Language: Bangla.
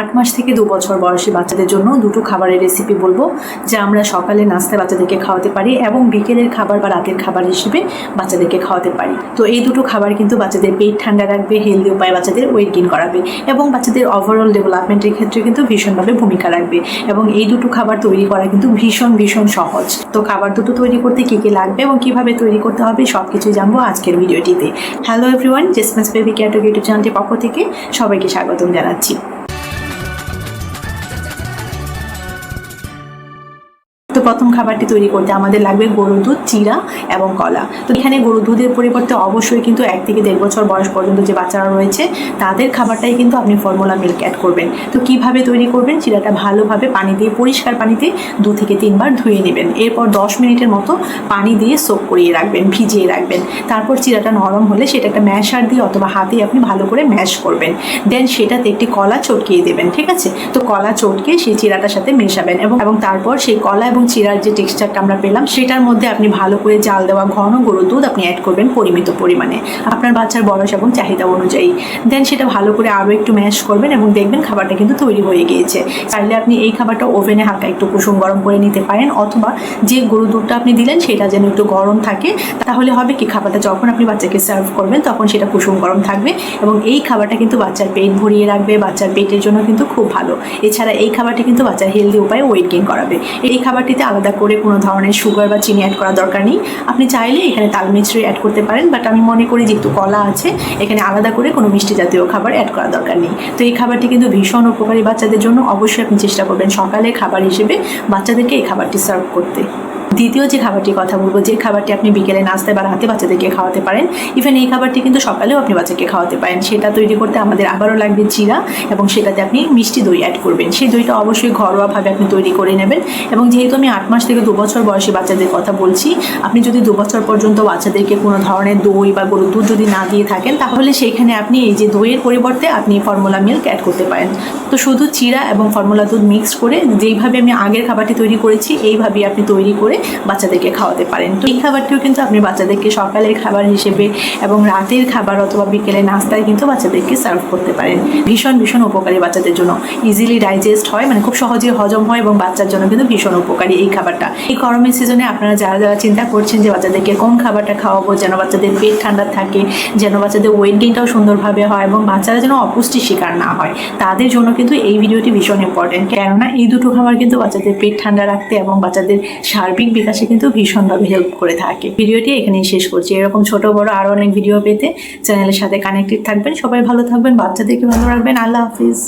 আট মাস থেকে দু বছর বয়সী বাচ্চাদের জন্য দুটো খাবারের রেসিপি বলব, যা আমরা সকালে নাস্তায় বাচ্চাদেরকে খাওয়াতে পারি এবং বিকেলের খাবার বা রাতের খাবার হিসেবে বাচ্চাদেরকে খাওয়াতে পারি। তো এই দুটো খাবার কিন্তু বাচ্চাদের পেট ঠান্ডা রাখবে হেলদি উপায়ে বাচ্চাদের ওয়েট গেইন করাবে এবং বাচ্চাদের ওভারঅল ডেভেলপমেন্টের ক্ষেত্রে কিন্তু ভীষণভাবে ভূমিকা রাখবে এবং এই দুটো খাবার তৈরি করা কিন্তু ভীষণ ভীষণ সহজ। তো খাবার দুটো তৈরি করতে কী কী লাগবে এবং কীভাবে তৈরি করতে হবে সব কিছুই জানব আজকের ভিডিওটিতে। হ্যালো এভরিওয়ান জেসমেন্স বেবি ক্যাটো ইউটিউব চ্যানেলটির পক্ষ থেকে সবাইকে স্বাগতম জানাচ্ছি। তো প্রথম খাবারটি তৈরি করতে আমাদের লাগবে গরুর দুধ চিরা এবং কলা। তো এখানে গরুর দুধের পরিবর্তে অবশ্যই কিন্তু এক থেকে দেড় বছর বয়স পর্যন্ত যে বাচ্চারা রয়েছে, তাদের খাবারটাই কিন্তু আপনি ফর্মুলা মিল্ক অ্যাড করবেন। তো কীভাবে তৈরি করবেন? চিরাটা ভালোভাবে পানি দিয়ে পরিষ্কার পানিতে দু থেকে তিনবার ধুয়ে নেবেন। এরপর দশ মিনিটের মতো পানি দিয়ে সোপ করিয়ে রাখবেন, ভিজিয়ে রাখবেন। তারপর চিরাটা নরম হলে সেটা একটা ম্যাশার দিয়ে অথবা হাতে আপনি ভালো করে ম্যাশ করবেন। দেন সেটাতে একটি কলা চটকিয়ে দেবেন, ঠিক আছে? তো কলা চটকে সেই চিরাটার সাথে মেশাবেন এবং এবং তারপর সেই কলা এবং চিরার যে টেক্সচারটা আমরা পেলাম, সেটার মধ্যে আপনি ভালো করে জাল দেওয়া ঘন গরুর দুধ আপনি অ্যাড করবেন পরিমিত পরিমাণে। আপনার বাচ্চার বয়স এবং চাহিদা অনুযায়ী। দেন সেটা ভালো করে আরও একটু ম্যাশ করবেন এবং দেখবেন খাবারটা কিন্তু তৈরি হয়ে গিয়েছে। চাইলে আপনি এই খাবারটা ওভেনে হালকা একটু কুসুম গরম করে নিতে পারেন, অথবা যে গরুর দুধটা আপনি দিলেন সেটা যেন একটু গরম থাকে, তাহলে হবে কি, খাবারটা যখন আপনি বাচ্চাকে সার্ভ করবেন তখন সেটা কুসুম গরম থাকবে এবং এই খাবারটা কিন্তু বাচ্চার পেট ভরিয়ে রাখবে, বাচ্চার পেটের জন্য কিন্তু খুব ভালো। এছাড়া এই খাবারটি কিন্তু বাচ্চার হেলদি উপায়ে ওয়েট গেইন করাবে। এই খাবারটিতে আলাদা করে কোনো ধরনের সুগার বা চিনি অ্যাড করার দরকার নেই। আপনি চাইলে এখানে তাল মিছরি অ্যাড করতে পারেন বাট আমি মনে করি যেহেতু কলা আছে, এখানে আলাদা করে কোনো মিষ্টি জাতীয় খাবার অ্যাড করার দরকার নেই। তো এই খাবারটি কিন্তু ভীষণ উপকারী বাচ্চাদের জন্য। অবশ্যই আপনি চেষ্টা করবেন সকালে খাবার হিসেবে বাচ্চাদেরকে এই খাবারটি সার্ভ করতে। দ্বিতীয় যে খাবারটির কথা বলব, যে খাবারটি আপনি বিকেলে নাস্তায় বা রাতে বাচ্চাদেরকে খাওয়াতে পারেন ইভেন এই খাবারটি কিন্তু সকালেও আপনি বাচ্চাকে খাওয়াতে পারেন। সেটা তৈরি করতে আমাদের আবারও লাগবে চিরা এবং সেটাতে আপনি মিষ্টি দই অ্যাড করবেন। সেই দইটা অবশ্যই ঘরোয়াভাবে আপনি তৈরি করে নেবেন এবং যেহেতু আমি আট মাস থেকে দু বছর বয়সী বাচ্চাদের কথা বলছি, আপনি যদি দু বছর পর্যন্ত বাচ্চাদেরকে কোনো ধরনের দই বা গরুর দুধ যদি না দিয়ে থাকেন, তাহলে সেখানে আপনি এই যে দইয়ের পরিবর্তে আপনি ফর্মুলা মিল্ক অ্যাড করতে পারেন। তো শুধু চিরা এবং ফর্মুলা দুধ মিক্স করে যেইভাবে আমি আগের খাবারটি তৈরি করেছি, এইভাবেই আপনি তৈরি করে বাচ্চাদেরকে খাওয়াতে পারেন। তো এই খাবারটিও কিন্তু আপনি বাচ্চাদেরকে সকালের খাবার হিসেবে এবং রাতের খাবার অথবা বিকেলে নাস্তায় কিন্তু বাচ্চাদেরকে সার্ভ করতে পারেন। ভীষণ ভীষণ উপকারী বাচ্চাদের জন্য। ইজিলি ডাইজেস্ট হয় মানে খুব সহজে হজম হয় এবং বাচ্চার জন্য কিন্তু ভীষণ উপকারী এই খাবারটা। এই গরমের সিজনে আপনারা যারা যারা চিন্তা করছেন যে বাচ্চাদেরকে কোন খাবারটা খাওয়াবো, যেন বাচ্চাদের পেট ঠান্ডা থাকে, যেন বাচ্চাদের ওয়েট গেইনটাও সুন্দরভাবে হয় এবং বাচ্চারা যেন অপুষ্টির শিকার না হয়, তাদের জন্য কিন্তু এই ভিডিওটি ভীষণ ইম্পর্টেন্ট কেননা এই দুটো খাবার কিন্তু বাচ্চাদের পেট ঠান্ডা রাখতে এবং বাচ্চাদের সার্বিক বিকাশে কিন্তু ভীষণভাবে হেল্প করে থাকে। ভিডিওটি এখানেই শেষ করছি। এরকম ছোট, বড় আরও অনেক ভিডিও পেতে চ্যানেলের সাথে কানেক্টেড থাকবেন। সবাই ভালো থাকবেন, বাচ্চাদেরকে ভালো রাখবেন। আল্লাহ হাফিজ।